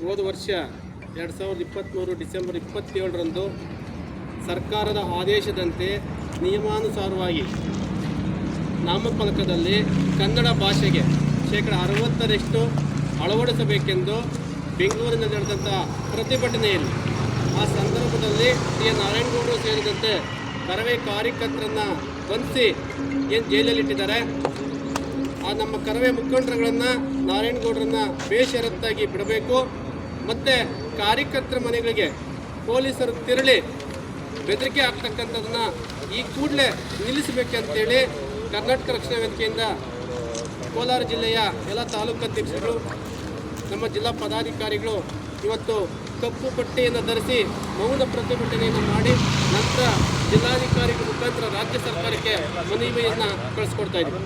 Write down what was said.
ಹೋದ ವರ್ಷ ಎರಡು ಸಾವಿರದ ಇಪ್ಪತ್ತ್ಮೂರು ಡಿಸೆಂಬರ್ ಇಪ್ಪತ್ತೇಳರಂದು ಸರ್ಕಾರದ ಆದೇಶದಂತೆ ನಿಯಮಾನುಸಾರವಾಗಿ ನಾಮಫಲಕದಲ್ಲಿ ಕನ್ನಡ ಭಾಷೆಗೆ ಶೇಕಡ ಅರವತ್ತರಷ್ಟು ಅಳವಡಿಸಬೇಕೆಂದು ಬೆಂಗಳೂರಿನಲ್ಲಿ ನಡೆದಂಥ ಪ್ರತಿಭಟನೆಯಲ್ಲಿ ಆ ಸಂದರ್ಭದಲ್ಲಿ ಟಿ ಎನ್ ನಾರಾಯಣಗೌಡರು ಸೇರಿದಂತೆ ಕರವೇ ಕಾರ್ಯಕರ್ತರನ್ನು ಬಂಧಿಸಿ ಏನು ಜೈಲಲ್ಲಿಟ್ಟಿದ್ದಾರೆ. ಆ ನಮ್ಮ ಕರವೇ ಮುಖಂಡರುಗಳನ್ನು ನಾರಾಯಣಗೌಡರನ್ನು ಬೇಷರತ್ತಾಗಿ ಬಿಡಬೇಕು. ಮತ್ತು ಕಾರ್ಯಕರ್ತರ ಮನೆಗಳಿಗೆ ಪೊಲೀಸರು ತೆರಳಿ ಬೆದರಿಕೆ ಆಗ್ತಕ್ಕಂಥದ್ದನ್ನು ಈ ಕೂಡಲೇ ನಿಲ್ಲಿಸಬೇಕಂತೇಳಿ ಕರ್ನಾಟಕ ರಕ್ಷಣಾ ವೇದಿಕೆಯಿಂದ ಕೋಲಾರ ಜಿಲ್ಲೆಯ ಎಲ್ಲ ತಾಲೂಕು ಅಧ್ಯಕ್ಷರು ನಮ್ಮ ಜಿಲ್ಲಾ ಪದಾಧಿಕಾರಿಗಳು ಇವತ್ತು ಕಪ್ಪು ಪಟ್ಟಿಯನ್ನು ಧರಿಸಿ ಮೌನ ಪ್ರತಿಭಟನೆಯನ್ನು ಮಾಡಿ ನಂತರ ಜಿಲ್ಲಾಧಿಕಾರಿಗಳ ಮುಖಾಂತರ ರಾಜ್ಯ ಸರ್ಕಾರಕ್ಕೆ ಮನವಿಯನ್ನು ಕಳಿಸ್ಕೊಡ್ತಾ ಇದ್ದೀವಿ.